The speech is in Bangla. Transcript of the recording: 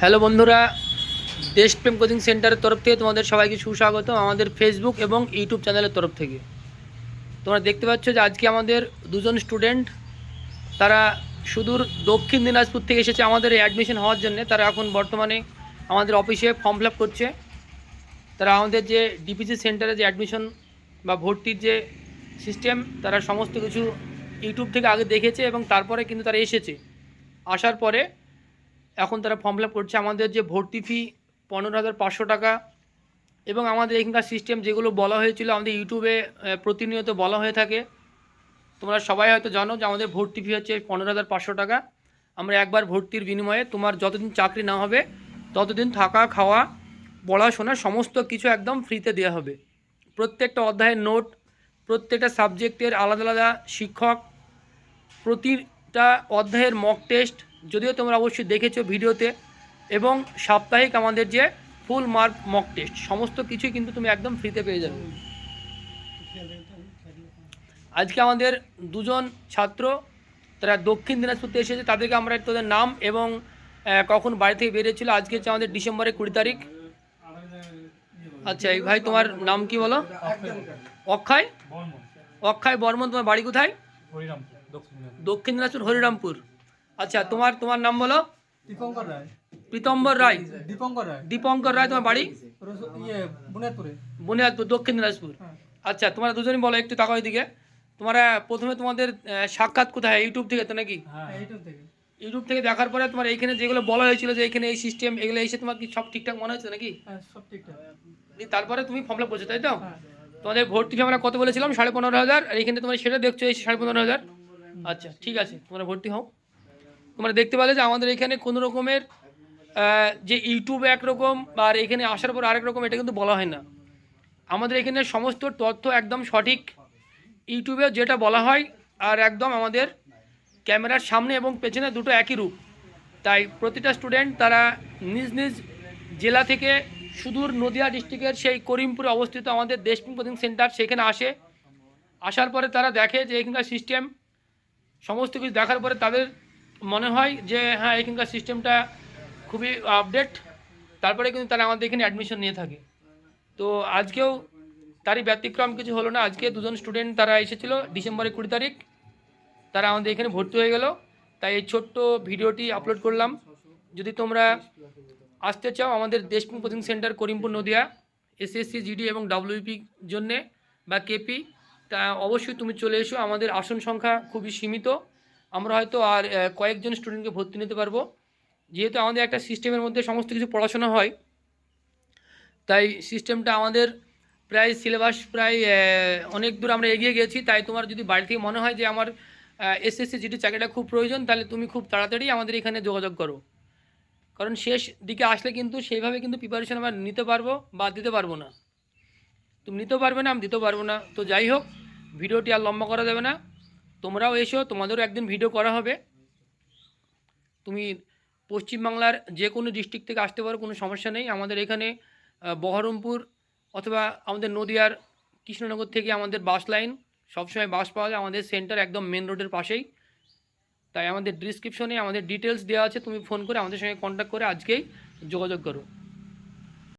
হ্যালো বন্ধুরা দেশপ্রেম কোচিং সেন্টারের তরফ থেকে তোমাদের সবাইকে সুস্বাগত আমাদের ফেসবুক এবং ইউটিউব চ্যানেলের তরফ থেকে। তোমরা দেখতে পাচ্ছ যে আজকে আমাদের দুজন স্টুডেন্ট তারা সুদূর দক্ষিণ দিনাজপুর থেকে এসেছে আমাদের অ্যাডমিশন হওয়ার জন্য। তারা এখন বর্তমানে আমাদের অফিসে ফর্ম ফিল করছে। তারা আমাদের যে ডিপিসি সেন্টারে যে অ্যাডমিশন বা ভর্তির যে সিস্টেম তারা সমস্ত কিছু ইউটিউব থেকে আগে দেখেছে এবং তারপরে কিন্তু তারা এসেছে। আসার পরে এখন তারা ফর্ম ফিল করছে। আমাদের যে ভর্তি ফি পনেরো হাজার পাঁচশো টাকা এবং আমাদের এখানকার সিস্টেম যেগুলো বলা হয়েছিল, আমাদের ইউটিউবে প্রতিনিয়ত বলা হয়ে থাকে। তোমরা সবাই হয়তো জানো যে আমাদের ভর্তি ফি হচ্ছে পনেরো হাজার পাঁচশো টাকা। আমরা একবার ভর্তির বিনিময়ে তোমার যতদিন চাকরি না হবে, ততদিন থাকা, খাওয়া, পড়াশোনা সমস্ত কিছু একদম ফ্রিতে দেওয়া হবে। প্রত্যেকটা অধ্যায়ের নোট প্রত্যেকটা সাবজেক্টের আলাদা আলাদা শিক্ষক প্রতিটা অধ্যায়ের মক টেস্ট যদিও তোমরা অবশ্যই দেখেছ ভিডিওতে এবং সাপ্তাহিক আমাদের যে ফুল মার্ক মক টেস্ট সমস্ত কিছুই কিন্তু তুমি একদম ফ্রিতে পেয়ে যাবে। আজকে আমাদের দুজন ছাত্র তারা দক্ষিণ দিনাজপুর থেকে এসেছে তাদেরকে আমরা তোদের নাম এবং কখন বাড়ি থেকে বেরিয়েছিল আজকে হচ্ছে আমাদের ডিসেম্বরের কুড়ি তারিখ। আচ্ছা এই ভাই তোমার নাম কি বলো? অক্ষয়? অক্ষয় বর্মন তোমার বাড়ি কোথায়? হরিরামপুর। দক্ষিণ দিনাজপুর। হরিরামপুর। আচ্ছা তোমার তোমার নাম বলো? দীপঙ্কর রায়। প্রীতম্বর রায়। দীপঙ্কর রায়। দীপঙ্কর রায় তোমার বাড়ি? ইয়ে বুনিয়াদপুরে বুনিয়াদপুর দক্ষিণ দিনাজপুর। হ্যাঁ। আচ্ছা তোমরা দুজনই বলো একটু তাকাও দিকে তোমরা প্রথমে তোমাদের সাক্ষাৎ কোথায়? ইউটিউব থেকে তো নাকি? হ্যাঁ থেকে। ইউটিউব থেকে দেখার পরে তোমার এইখানে যেগুলো বলা হয়েছিল যে এখানে এই সিস্টেম এগুলো এসে তোমার কি সব ঠিকঠাক মনে হচ্ছে নাকি? হ্যাঁ সব ঠিকঠাক। তারপরে তুমি ফর্ম ফিল আপ করছ তাই তো? তোমাদের ভর্তি ফি আমরা কত বলেছিলাম? সাড়ে পনেরো হাজার। আর এখানে তোমরা সেটা দেখছ এই সাড়ে পনেরো হাজার। আচ্ছা ঠিক আছে, তোমরা ভর্তি হও। তোমরা দেখতে পেলে যে আমাদের এখানে কোনো রকমের যে ইউটিউবে একরকম আর এখানে আসার পর আরেক রকম, এটা কিন্তু বলা হয় না। আমাদের এখানে সমস্ত তথ্য একদম সঠিক ইউটিউবে যেটা বলা হয়, আর একদম আমাদের ক্যামেরার সামনে এবং পেছনে দুটো একই রূপ। তাই প্রতিটা স্টুডেন্ট তারা নিজ নিজ জেলা থেকে সুদূর নদিয়া ডিস্ট্রিক্টের সেই করিমপুরে অবস্থিত আমাদের দেশপ্রেম কোচিং সেন্টার সেখানে আসে। আসার পরে তারা দেখে যে এখানকার সিস্টেম সমস্ত কিছু দেখার পরে তাদের মনে হয় যে হ্যাঁ এখানকার সিস্টেমটা খুবই আপডেট তারপরে কিন্তু তারা আমাদের এখানে অ্যাডমিশন নিয়ে থাকে। তো আজকেও তারই ব্যতিক্রম কিছু হলো না। আজকে দুজন স্টুডেন্ট তারা এসেছিল ডিসেম্বরের কুড়ি তারিখ। তারা আমাদের এখানে ভর্তি হয়ে গেল। তাই এই ছোট্ট ভিডিওটি আপলোড করলাম। যদি তোমরা আসতে চাও আমাদের Deshprem coaching centre Karimpur Nadia SSC GD এবং ডাব্লিউপি জন্যে বা কেপি তা অবশ্যই তুমি চলে এসো। আমাদের আসন সংখ্যা খুবই সীমিত। আমরা হয়তো আর কয়েকজন স্টুডেন্টকে ভর্তি নিতে পারব। যেহেতু আমাদের একটা সিস্টেমের মধ্যে সমস্ত কিছু পড়াশোনা হয়, তাই সিস্টেমটা আমাদের প্রায় সিলেবাস প্রায় অনেক দূর আমরা এগিয়ে গেছি। তাই তোমার যদি বাড়ি থেকে মনে হয় যে আমার এসএসসি জিটি চাকরিটা খুব প্রয়োজন, তাহলে তুমি খুব তাড়াতাড়ি আমাদের এখানে যোগাযোগ করো। কারণ শেষ দিকে আসলে কিন্তু সেইভাবে কিন্তু প্রিপারেশন আমরা নিতে পারব বা দিতে পারব না। তুমি নিতেও পারবে না আমি দিতেও পারব না তো যাই হোক ভিডিওটি আর লম্বা করা যাবে না তোমরাও এসো তোমাদেরও একদিন ভিডিও করা হবে তুমি পশ্চিমবাংলার যে কোনো ডিস্ট্রিক্ট থেকে আসতে পারো কোনো সমস্যা নেই আমাদের এখানে বহরমপুর অথবা আমাদের নদিয়ার কৃষ্ণনগর থেকে আমাদের বাস লাইন সবসময় বাস পাওয়া যায়। আমাদের সেন্টার একদম মেন রোডের পাশেই। তাই আমাদের ডিসক্রিপশনে আমাদের ডিটেলস দেওয়া আছে। তুমি ফোন করে আমাদের সঙ্গে কন্ট্যাক্ট করে আজকেই যোগাযোগ করো।